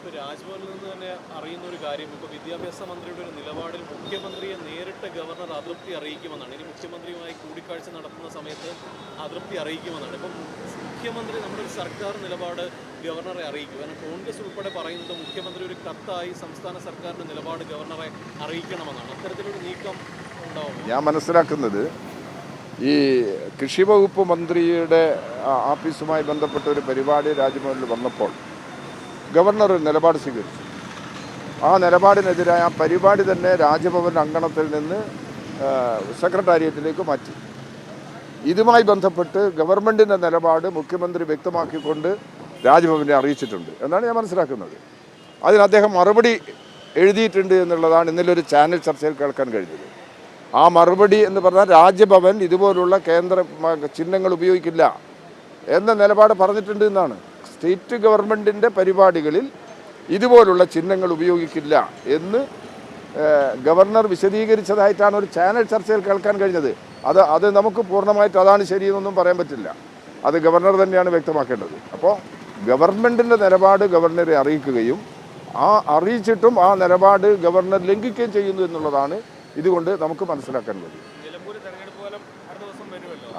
ഇപ്പോൾ രാജ്ഭവനിൽ നിന്ന് തന്നെ അറിയുന്ന ഒരു കാര്യം ഇപ്പോൾ വിദ്യാഭ്യാസ മന്ത്രിയുടെ ഒരു നിലപാടിൽ മുഖ്യമന്ത്രിയെ നേരിട്ട് ഗവർണർ അതൃപ്തി അറിയിക്കുമെന്നാണ്. ഇനി മുഖ്യമന്ത്രിയുമായി കൂടിക്കാഴ്ച നടത്തുന്ന സമയത്ത് അതൃപ്തി അറിയിക്കുമെന്നാണ്. ഇപ്പം മുഖ്യമന്ത്രി നമ്മുടെ ഒരു സർക്കാർ നിലപാട് ഗവർണറെ അറിയിക്കും. കാരണം കോൺഗ്രസ് ഉൾപ്പെടെ പറയുന്നത് മുഖ്യമന്ത്രി ഒരു കത്തായി സംസ്ഥാന സർക്കാരിന്റെ നിലപാട് ഗവർണറെ അറിയിക്കണമെന്നാണ്. അത്തരത്തിലൊരു നീക്കം ഉണ്ടാവും ഞാൻ മനസ്സിലാക്കുന്നത് ഈ കൃഷി വകുപ്പ് മന്ത്രിയുടെ ഓഫീസുമായി ബന്ധപ്പെട്ട ഒരു പരിപാടി രാജ്ഭവനിൽ വന്നപ്പോൾ ഗവർണർ ഒരു നിലപാട് സ്വീകരിച്ചു. ആ നിലപാടിനെതിരായ ആ പരിപാടി തന്നെ രാജ്ഭവൻ അങ്കണത്തിൽ നിന്ന് സെക്രട്ടേറിയറ്റിലേക്ക് മാറ്റി. ഇതുമായി ബന്ധപ്പെട്ട് ഗവൺമെന്റിന്റെ നിലപാട് മുഖ്യമന്ത്രി വ്യക്തമാക്കിക്കൊണ്ട് രാജ്ഭവനെ അറിയിച്ചിട്ടുണ്ട് എന്നാണ് ഞാൻ മനസ്സിലാക്കുന്നത്. അതിന് അദ്ദേഹം മറുപടി എഴുതിയിട്ടുണ്ട് എന്നുള്ളതാണ് ഇന്നലെ ഒരു ചാനൽ ചർച്ചയിൽ കേൾക്കാൻ കഴിഞ്ഞത്. ആ മറുപടി എന്ന് പറഞ്ഞാൽ രാജ്ഭവൻ ഇതുപോലുള്ള കേന്ദ്ര ചിഹ്നങ്ങൾ ഉപയോഗിക്കില്ല എന്ന നിലപാട് പറഞ്ഞിട്ടുണ്ട് എന്നാണ്. സ്റ്റേറ്റ് ഗവൺമെന്റിന്റെ പരിപാടികളിൽ ഇതുപോലുള്ള ചിഹ്നങ്ങൾ ഉപയോഗിക്കില്ല എന്ന് ഗവർണർ വിശദീകരിച്ചതായിട്ടാണ് ഒരു ചാനൽ ചർച്ചയിൽ കേൾക്കാൻ കഴിഞ്ഞത്. അത് അത് നമുക്ക് പൂർണമായിട്ട് അതാണ് ശരിയെന്നൊന്നും പറയാൻ പറ്റില്ല. അത് ഗവർണർ തന്നെയാണ് വ്യക്തമാക്കേണ്ടത്. അപ്പോൾ ഗവൺമെന്റിന്റെ നിലപാട് ഗവർണറെ അറിയിക്കുകയും ആ അറിയിച്ചിട്ടും ആ നിലപാട് ഗവർണർ ലംഘിക്കുകയും ചെയ്യുന്നു എന്നുള്ളതാണ് ഇതുകൊണ്ട് നമുക്ക് മനസ്സിലാക്കാൻ കഴിയും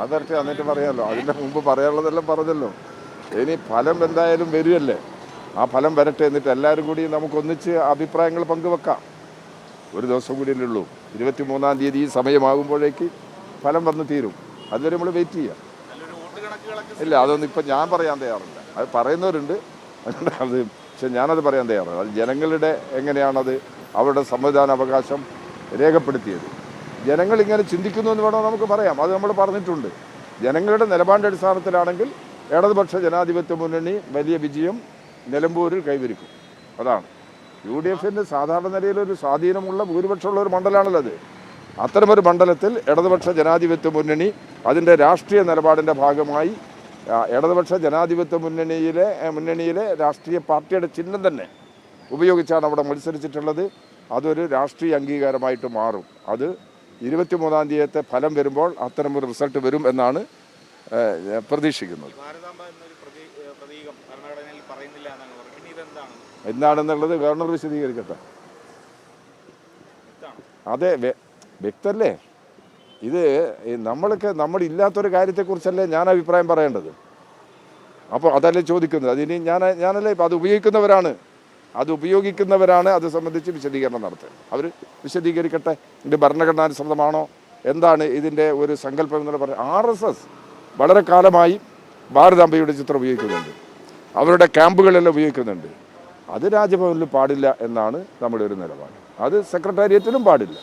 അതരട്ടെ എന്നിട്ട് പറയാമല്ലോ അതിന്റെ മുമ്പ് പറയാനുള്ളതെല്ലാം പറഞ്ഞല്ലോ. ഇനി ഫലം എന്തായാലും വരുമല്ലേ ആ ഫലം വരട്ടെ എന്നിട്ട് എല്ലാവരും കൂടി നമുക്കൊന്നിച്ച് അഭിപ്രായങ്ങൾ പങ്കുവെക്കാം. ഒരു ദിവസം കൂടിയല്ലേ ഉള്ളൂ. ഇരുപത്തി മൂന്നാം തീയതി ഈ സമയമാകുമ്പോഴേക്ക് ഫലം വന്ന് തീരും. അതുവരെ നമ്മൾ വെയിറ്റ് ചെയ്യാം. ഇല്ല അതൊന്നും ഇപ്പം ഞാൻ പറയാൻ തയ്യാറില്ല. അത് പറയുന്നവരുണ്ട്. അത് പക്ഷെ ഞാനത് പറയാൻ തയ്യാറില്ല. അത് ജനങ്ങളുടെ എങ്ങനെയാണത് അവരുടെ സംവിധാന അവകാശം രേഖപ്പെടുത്തിയത്. ജനങ്ങൾ ഇങ്ങനെ ചിന്തിക്കുന്നു എന്ന് വേണോ നമുക്ക് പറയാം. അത് നമ്മൾ പറഞ്ഞിട്ടുണ്ട്. ജനങ്ങളുടെ നിലപാടിന്റെ അടിസ്ഥാനത്തിലാണെങ്കിൽ ഇടതുപക്ഷ ജനാധിപത്യ മുന്നണി വലിയ വിജയം നിലമ്പൂരിൽ കൈവരിക്കും. അതാണ്. യു ഡി എഫിന്റെ സാധാരണ നിലയിൽ ഒരു സ്വാധീനമുള്ള ഭൂരിപക്ഷമുള്ള ഒരു മണ്ഡലമാണല്ലോ അത്. അത്തരമൊരു മണ്ഡലത്തിൽ ഇടതുപക്ഷ ജനാധിപത്യ മുന്നണി അതിന്റെ രാഷ്ട്രീയ നിലപാടിന്റെ ഭാഗമായി ഇടതുപക്ഷ ജനാധിപത്യ മുന്നണിയിലെ മുന്നണിയിലെ രാഷ്ട്രീയ പാർട്ടിയുടെ ചിഹ്നം തന്നെ ഉപയോഗിച്ചാണ് അവിടെ മത്സരിച്ചിട്ടുള്ളത്. അതൊരു രാഷ്ട്രീയ അംഗീകാരമായിട്ട് മാറും. അത് ഇരുപത്തിമൂന്നാം തീയതിയത്തെ ഫലം വരുമ്പോൾ അത്തരമൊരു റിസൾട്ട് വരും എന്നാണ് പ്രതീക്ഷിക്കുന്നത് എന്താണെന്നുള്ളത് ഗവർണർ വിശദീകരിക്കട്ടെ. അതെ വ്യ- വ്യക്തല്ലേ? ഇത് നമ്മൾക്ക് നമ്മളില്ലാത്തൊരു കാര്യത്തെക്കുറിച്ചല്ലേ ഞാൻ അഭിപ്രായം പറയേണ്ടത്. അപ്പോൾ അതല്ലേ ചോദിക്കുന്നത്. അതിനി ഞാൻ ഞാനല്ലേ അത് ഉപയോഗിക്കുന്നവരാണ്. അത് ഉപയോഗിക്കുന്നവരാണ് അത് സംബന്ധിച്ച് വിശദീകരണം നടത്തുക. അവർ വിശദീകരിക്കട്ടെ? ഇത് ഭരണഘടനാനുസൃതമാണോ? എന്താണ് ഇതിന്റെ ഒരു സങ്കല്പം എന്നുള്ള പറയുന്നത് ആർ എസ് എസ് വളരെ കാലമായി ഭാരതാംബയുടെ ചിത്രം ഉപയോഗിക്കുന്നുണ്ട്. അവരുടെ ക്യാമ്പുകളെല്ലാം ഉപയോഗിക്കുന്നുണ്ട്. അത് രാജ്ഭവനിൽ പാടില്ല എന്നാണ് നമ്മുടെ ഒരു നിലപാട്. അത് സെക്രട്ടേറിയറ്റിലും പാടില്ല.